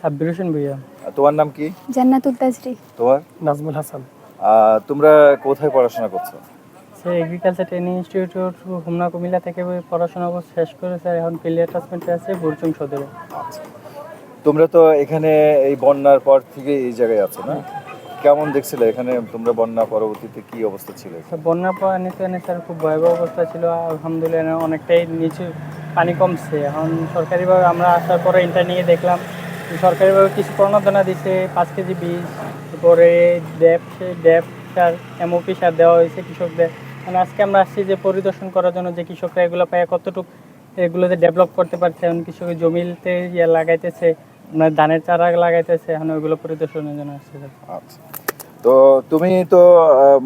সাব্বির হোসেন ভুইয়া। তোমার নাম কি? জান্নাতুল তাজরি। তোমার? নাজমুল হাসান। তোমরা কোথায় পড়াশোনা করছ? সে agriculture training institute Homna Comilla থেকে পড়াশোনা শেষ করে স্যার এখন ফিল্ড অ্যাটাচমেন্টে আছে বুরচুং সদরে। আচ্ছা। তোমরা তো এখানে এই বন্যার পর থেকে এই জায়গায় আছো না? কেমন দেখছিলে এখানে? তোমরা বন্যা পরবর্তীতে কি অবস্থা ছিল? বন্যা পানিতে এনে স্যার খুব ভয়াবহ অবস্থা ছিল। আলহামদুলিল্লাহ অনেকটাই নিচু পানি কমছে। এখন সরকারিভাবে আমরা আসার পরে ইন্টার নিয়ে দেখলাম সরকারিভাবে কিছু প্রণোদনা দিচ্ছে পাঁচ কেজি বীজ, তারপরে ড্যাপ ড্যাপ সার, এমওপি সার দেওয়া হয়েছে কৃষকদের। মানে আজকে আমরা আসছি যে পরিদর্শন করার জন্য যে কৃষকরা এগুলো পায়, কতটুকু এগুলোতে ডেভেলপ করতে পারছে এখন কৃষকের জমিতে ইয়ে লাগাইতেছে মানে ধানের চারা লাগাইতেছে, এখন ওইগুলো পরিদর্শনের জন্য আসছে। আচ্ছা। তো তুমি তো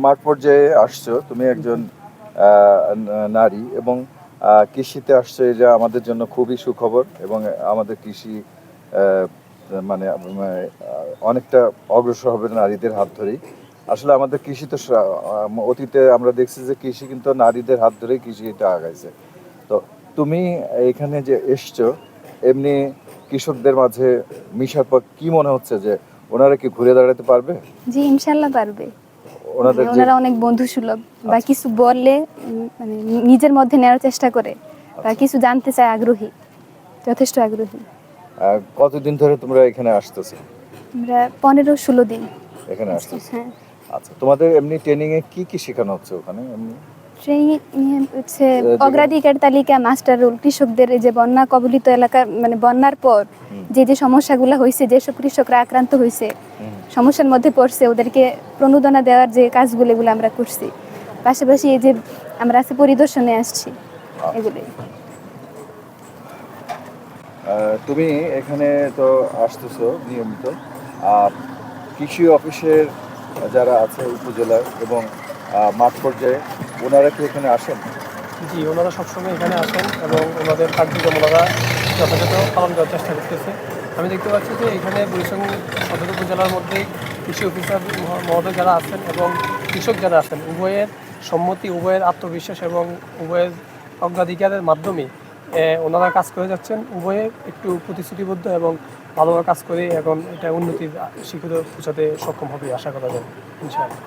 মাঠ পর্যায়ে আসছো, তুমি একজন নারী এবং কৃষিতে আসছো, এটা আমাদের জন্য খুবই সুখবর এবং আমাদের কৃষি মানে অনেকটা অগ্রসর হবে নারীদের হাত ধরেই। আসলে আমাদের কৃষি তো অতীতে আমরা দেখছি যে কৃষি কিন্তু নারীদের হাত ধরেই কৃষিটা আগাইছে। তো তুমি এখানে যে এসছো এমনি কৃষকদের মাঝে মিশার পর কি মনে হচ্ছে যে ওনারা কি ঘুরে দাঁড়াতে পারবে? জি ইনশাল্লাহ পারবে। ওনাদের ওনারা অনেক বন্ধু সুলভ বা কিছু বললে মানে নিজের মধ্যে নেওয়ার চেষ্টা করে বা কিছু জানতে চায় আগ্রহী যথেষ্ট আগ্রহী। কতদিন ধরে তোমরা এখানে আসতেছো? আমরা পনেরো ষোলো দিন এখানে আসতেছো। হ্যাঁ। আচ্ছা তোমাদের এমনি ট্রেনিং এ কি কি শেখানো হচ্ছে ওখানে এমনি? ট্রেনিং হচ্ছে অগ্রাধিকার তালিকা মাস্টার রোল কৃষকদের এই যে বন্যা কবলিত এলাকার মানে বন্যার পর যে যে সমস্যাগুলো হয়েছে যেসব কৃষকরা আক্রান্ত হয়েছে সমস্যার মধ্যে পড়ছে ওদেরকে প্রণোদনা দেওয়ার যে কাজগুলো এগুলো আমরা করছি। পাশাপাশি এই যে আমরা আছে পরিদর্শনে আসছি এগুলি আহ, তুমি এখানে তো আসতেছো নিয়মিত। আর কৃষি অফিসের যারা আছে উপজেলার এবং মাঠ পর্যায়ে, ওনারা কি এখানে আসেন? জি, ওনারা সবসময় এখানে আসেন এবং ওনাদের কার্যক্রম ওনারা যথাযথ পালন করার চেষ্টা করতেছে। আমি দেখতে পাচ্ছি যে এখানে বরিশাল সদর উপজেলার মধ্যে কৃষি অফিসার মহ- মহোদয় যারা আছেন এবং কৃষক যারা আছেন, উভয়ের সম্মতি, উভয়ের আত্মবিশ্বাস এবং উভয়ের অগ্রাধিকারের মাধ্যমে ওনারা কাজ করে যাচ্ছেন উভয়ে একটু প্রতিশ্রুতিবদ্ধ এবং ভালোভাবে কাজ করে এখন এটা উন্নতির শিখরে পৌঁছাতে সক্ষম হবে, আশা করা যায়, ইনশাআল্লাহ।